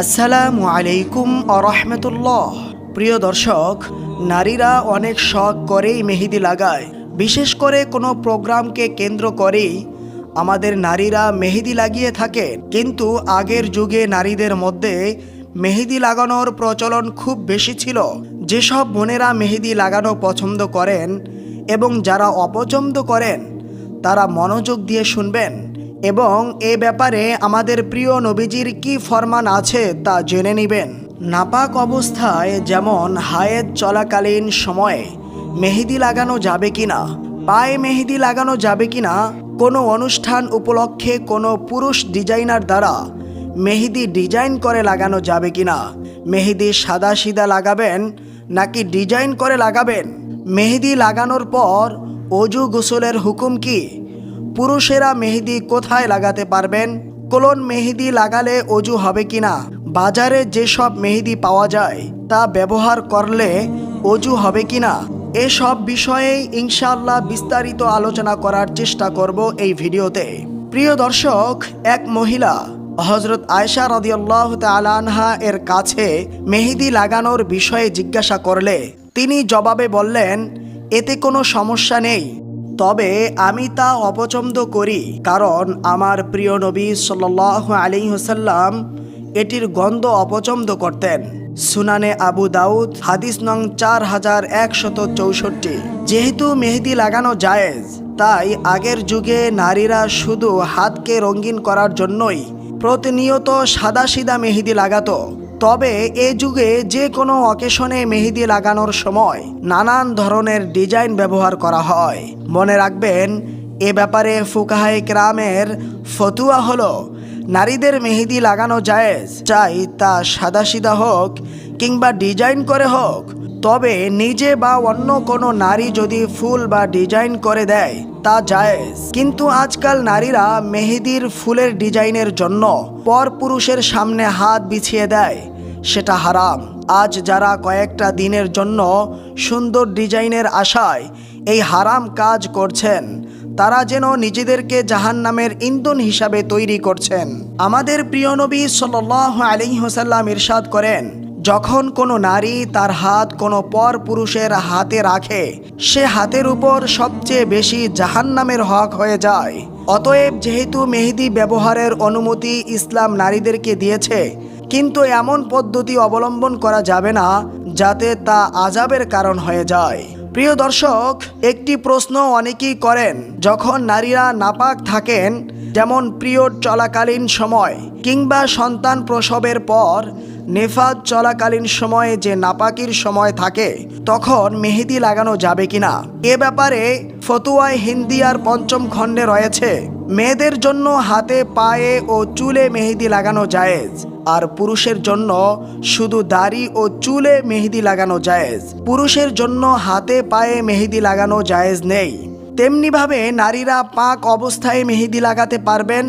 আসসালামু আলাইকুম আরহামতুল্লাহ প্রিয় দর্শক, নারীরা অনেক শখ করেই মেহেদি লাগায়। বিশেষ করে কোনো প্রোগ্রামকে কেন্দ্র করেই আমাদের নারীরা মেহেদি লাগিয়ে থাকে কিন্তু আগের যুগে নারীদের মধ্যে মেহেদি লাগানোর প্রচলন খুব বেশি ছিল। যেসব বোনেরা মেহেদি লাগানো পছন্দ করেন এবং যারা অপছন্দ করেন, তারা মনোযোগ দিয়ে শুনবেন। এবং এ ব্যাপারে আমাদের প্রিয় নবীজির কি ফরমান আছে তা জেনে নেবেন। নাপাক অবস্থায় যেমন হায়েত চলাকালীন সময়ে মেহেদি লাগানো যাবে কি না পায়ে মেহেদি লাগানো যাবে কি না কোনো অনুষ্ঠান উপলক্ষে কোনো পুরুষ ডিজাইনার দ্বারা মেহেদি ডিজাইন করে লাগানো যাবে কিনা, মেহেদি সাদা সিদা লাগাবেন নাকি ডিজাইন করে লাগাবেন, মেহেদি লাগানোর পর অজু গোসলের হুকুম কি? পুরুষেরা মেহেদি কোথায় লাগাতে পারবেন? কোলন মেহেদি লাগালে অজু হবে কিনা? বাজারে যেসব মেহেদি পাওয়া যায়, তা ব্যবহার করলে অজু হবে কিনা? এসব বিষয়েই ইনশাআল্লাহ বিস্তারিত আলোচনা করার চেষ্টা করব এই ভিডিওতে। প্রিয় দর্শক, এক মহিলা হজরত আয়সা রদিয়াল্লাহ তালানহা এর কাছে মেহেদি লাগানোর বিষয়ে জিজ্ঞাসা করলে, তিনি জবাবে বললেন, এতে কোনো সমস্যা নেই। তবে আমি তা অপছন্দ করি, কারণ আমার প্রিয় নবী সাল আলী হোসাল্লাম এটির গন্ধ অপছন্দ করতেন। সুনানে আবু দাউদ, হাদিস নং চার হাজার একশত চৌষট্টি। যেহেতু মেহেদি লাগানো জায়েজ, তাই আগের যুগে নারীরা শুধু হাতকে রঙিন করার জন্যই প্রতিনিয়ত সাদা সিদা মেহেদি লাগাতো। তবে এ যুগে যে কোনো অকেশনে মেহেদি লাগানোর সময় নানান ধরনের ডিজাইন ব্যবহার করা হয়। মনে রাখবেন, এ ব্যাপারে ফুকাহাই ক্রামের ফতুয়া হল, নারীদের মেহেদি লাগানো যায় চাই তা সাদাসিধা হোক কিংবা ডিজাইন করে হোক। তবে নিজে বা অন্য কোনো নারী যদি ফুল বা ডিজাইন করে দেয়, তা জায়েজ। কিন্তু আজকাল নারীরা মেহেদির ফুলের ডিজাইনের জন্য পর পুরুষের সামনে হাত বিছিয়ে দেয়। সেটা হারাম। আজ যারা কয়েকটা দিনের জন্য সুন্দর ডিজাইনের আশায় এই হারাম কাজ করছেন, তারা যেন নিজেদেরকে জাহান নামের ইন্ধন হিসাবে তৈরি করছেন। আমাদের প্রিয় নবী সাল আলী হোসাল্লাম ইরশাদ করেন যখন কোনো নারী তার হাত কোনো পর পুরুষের হাতে রাখে, সে হাতের উপর সবচেয়ে বেশি জাহান্নামের হক হয়ে যায়। অতএব যেহেতু মেহেদি ব্যবহারের অনুমতি ইসলাম নারীদেরকে দিয়েছে, কিন্তু এমন পদ্ধতি অবলম্বন করা যাবে না, যাতে তা আজাবের কারণ হয়ে যায়। প্রিয় দর্শক, একটি প্রশ্ন অনেকেই করেন, যখন নারীরা নাপাক থাকেন, যেমন পিরিয়ড চলাকালীন সময় কিংবা সন্তান প্রসবের পর নেফাজ চলাকালীন সময়ে যে নাপাকির সময় থাকে, তখন মেহেদি লাগানো যাবে কিনা? এ ব্যাপারে ফতুয়ায় হিন্দি আর পঞ্চম খণ্ডে রয়েছে, মেয়েদের জন্য হাতে পায়ে ও চুলে মেহেদি লাগানো জায়েজ, আর পুরুষের জন্য শুধু দাড়ি ও চুলে মেহেদি লাগানো জায়েজ, পুরুষের জন্য হাতে পায়ে মেহেদি লাগানো জায়েজ নেই। তেমনিভাবে নারীরা পাক অবস্থায় মেহেদি লাগাতে পারবেন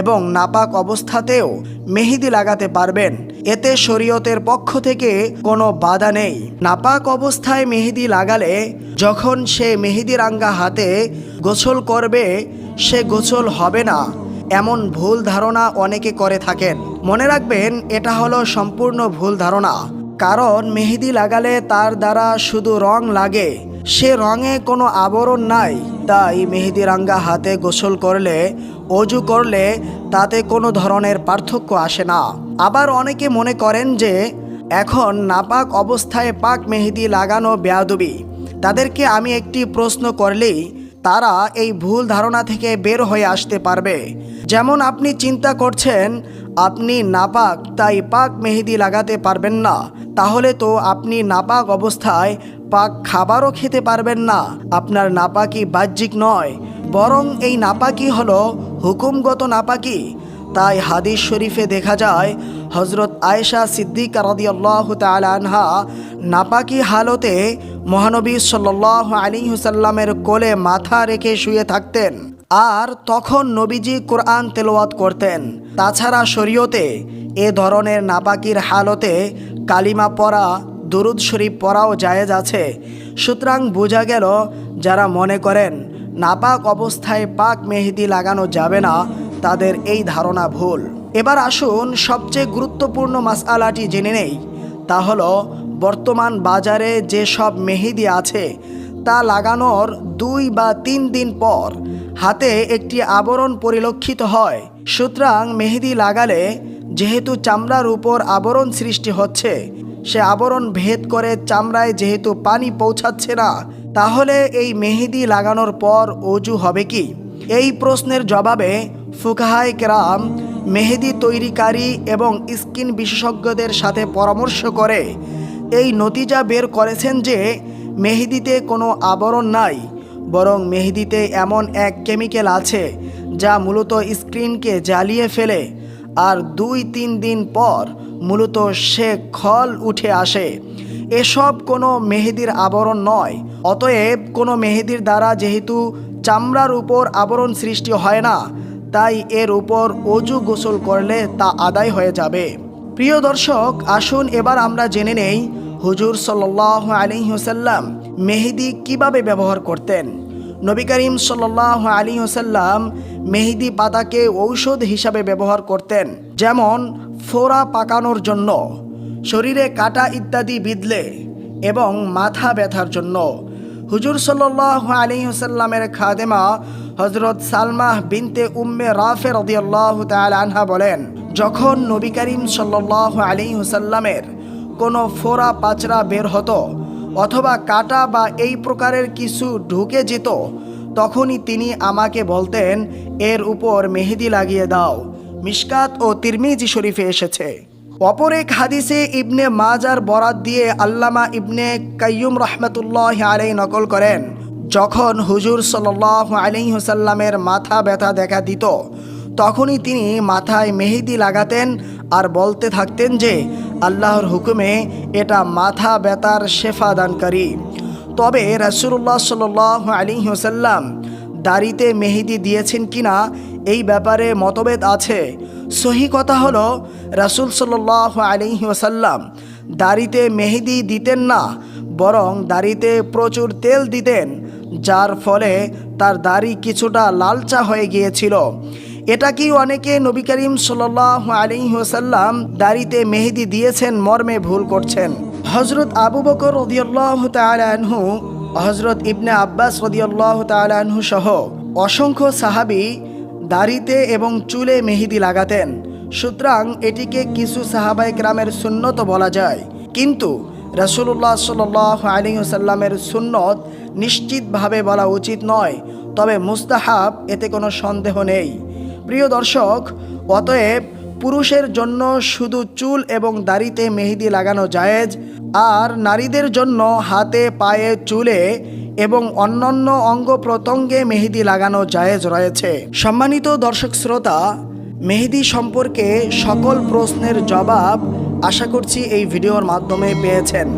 এবং নাপাক অবস্থাতেও মেহেদি লাগাতে পারবেন। এতে শরীয়তের পক্ষ থেকে কোনো বাধা নেই। নাপাক অবস্থায় মেহেদি লাগালে যখন সে মেহেদি রাঙ্গা হাতে গোসল করবে, সে গোসল হবে না। এমন ভুল ধারণা অনেকে করে থাকেন। মনে রাখবেন, এটা হলো সম্পূর্ণ ভুল ধারণা। কারণ মেহেদি লাগালে তার দ্বারা শুধু রং লাগে, সে রঙে কোনো আবরণ নাই। তাই মেহেদি রাঙ্গা হাতে গোসল করলে, অজু করলে তাতে কোনো ধরনের পার্থক্য আসে না। আবার অনেকে মনে করেন যে, এখন নাপাক অবস্থায় পাক মেহেদি লাগানো বেয়াদবি। তাদেরকে আমি একটি প্রশ্ন করলেই তারা এই ভুল ধারণা থেকে বের হয়ে আসতে পারবে। যেমন আপনি চিন্তা করছেন, আপনি নাপাক, তাই পাক মেহেদি লাগাতে পারবেন না। তাহলে তো আপনি নাপাক অবস্থায় পাক খাবারও খেতে পারবেন না। আপনার নাপাকি বাহ্যিক নয়, বরং এই নাপাকি হলো হুকুমগত নাপাকি। তাই হাদিস শরীফে দেখা যায় হজরত আয়েশা সিদ্দিক রদিয়াল্লাহ আনহা নাপাকি হালতে মহানবী সাল্লাহ আলী হুসাল্লামের কোলে মাথা রেখে শুয়ে থাকতেন আর তখন নবীজি কোরআন তেলাওয়াত করতেন। তাছাড়া শরীয়তে এ ধরনের নাপাকির হালতে কালিমা পড়া দুরুদ শরীফ পড়াও জায়েজ আছে। সুতরাং বোঝা গেল, যারা মনে করেন নাপাক অবস্থায় পাক মেহেদি লাগানো যাবে না, তাদের এই ধারণা ভুল। এবার আসুন সবচেয়ে গুরুত্বপূর্ণ মাসআলাটি জেনে নেই। তা হলো, বর্তমান বাজারে যে সব মেহেদি আছে, তা লাগানোর দুই বা তিন দিন পর হাতে একটি আবরণ পরিলক্ষিত হয়। সুতরাং মেহেদি লাগালে যেহেতু চামড়ার উপর আবরণ সৃষ্টি হচ্ছে সে আবরণ ভেদ করে চামড়ায় যেহেতু পানি পৌঁছাচ্ছে না, তাহলে এই মেহেদি লাগানোর পর অজু হবে কি? এই প্রশ্নের জবাবে ফুকাহায় কেরাম, মেহেদি তৈরিকারী এবং স্কিন বিশেষজ্ঞদের সাথে পরামর্শ করে এই নতিজা বের করেছেন যে মেহেদিতে কোনো আবরণ নাই, বরং মেহেদিতে এমন এক কেমিক্যাল আছে যা মূলত স্ক্রিনকে জ্বালিয়ে ফেলে আর দুই তিন দিন পর মূলত সে খল উঠে আসে। এসব কোনো মেহেদির আবরণ নয়, অতএব কোনো মেহেদির দ্বারা যেহেতু চামড়ার উপর আবরণ সৃষ্টি হয় না, তাই এর উপর অজু গোসল করলে তা আদায় হয়ে যাবে। প্রিয় দর্শক, আসুন এবার আমরা জেনে নেই হুজুর সাল্লাহ আলী হুসাল্লাম মেহেদি কীভাবে ব্যবহার করতেন। নবী করিম সাল্লাহ আলী হুসাল্লাম মেহেদি পাতাকে ঔষধ হিসাবে ব্যবহার করতেন, যেমন ফোড়া পাকানোর জন্য, শরীরে কাটা ইত্যাদি বিঁধলে এবং মাথা ব্যথার জন্য। হুজুর সাল্লাহ আলী হুসাল্লামের খাদেমা হজরত সালমাহ বিনতে উম্মে রাফে রদিয়াল্লাহ আনহা বলেন, যখন নবী করিম সাল্লাহ আলী হুসাল্লামের কোনো ফোড়া পাচরা বের হতো অথবা কাটা বা এই প্রকারের কিছু ঢুকে যেত তখনই তিনি আমাকে বলতেন, এর উপর মেহেদি লাগিয়ে দাও। মিশকাত ও তিরমিজি শরীফে এসেছে। অপর এক হাদিসে ইবনে মাজার বরাত দিয়ে আল্লামা ইবনে কাইয়ুম রহমতুল্লাহ আলাই নকল করেন, যখন হুজুর সাল্লাহ আলী হুসাল্লামের মাথা ব্যথা দেখা দিত, তখনই তিনি মাথায় মেহেদি লাগাতেন আর বলতে থাকতেন যে, আল্লাহর হুকুমে এটা মাথা ব্যথার শেফা দানকারী তবে রাসুল্লাহ সাল আলী হুসাল্লাম দাড়িতে মেহেদি দিয়েছেন কিনা এই ব্যাপারে মতভেদ আছে। সহি কথা হলো, রাসুল সাল্লাহ আলী ওসাল্লাম দাড়িতে মেহেদি দিতেন না, বরং দাড়িতে প্রচুর তেল দিতেন, যার ফলে তার দাড়ি কিছুটা লালচা হয়ে গিয়েছিল। এটা কি অনেকে নবী করিম সাল্লাহ আলী ওসাল্লাম দাড়িতে মেহেদি দিয়েছেন মর্মে ভুল করছেন? হজরত আবু বকর রদিয়াল্লাহ তালাহু হজরত ইবনে আব্বাস রদিয়াল্লাহ তালাহু সহ অসংখ্য সাহাবি দাড়িতে এবং চুলে মেহেদি লাগাতেন। সুতরাং এটিকে কিছু সাহাবাই গ্রামের সুন্নত বলা যায়। কিন্তু রসুল্লাহ সাল আলী সাল্লামের সুন্নত নিশ্চিতভাবে বলা উচিত নয়। তবে মুস্তাহাব এতে কোনো সন্দেহ নেই। প্রিয় দর্শক, অতএব পুরুষের জন্য শুধু চুল এবং দাড়িতে মেহেদি লাগানো জায়েজ, আর নারীদের জন্য হাতে, পায়ে, চুলে এবং অন্যান্য অঙ্গ প্রত্যঙ্গে মেহেদি লাগানো জায়েজ রয়েছে। সম্মানিত দর্শক শ্রোতা, মেহেদি সম্পর্কে সকল প্রশ্নের জবাব আশা করছি এই ভিডিওর মাধ্যমে পেয়েছেন।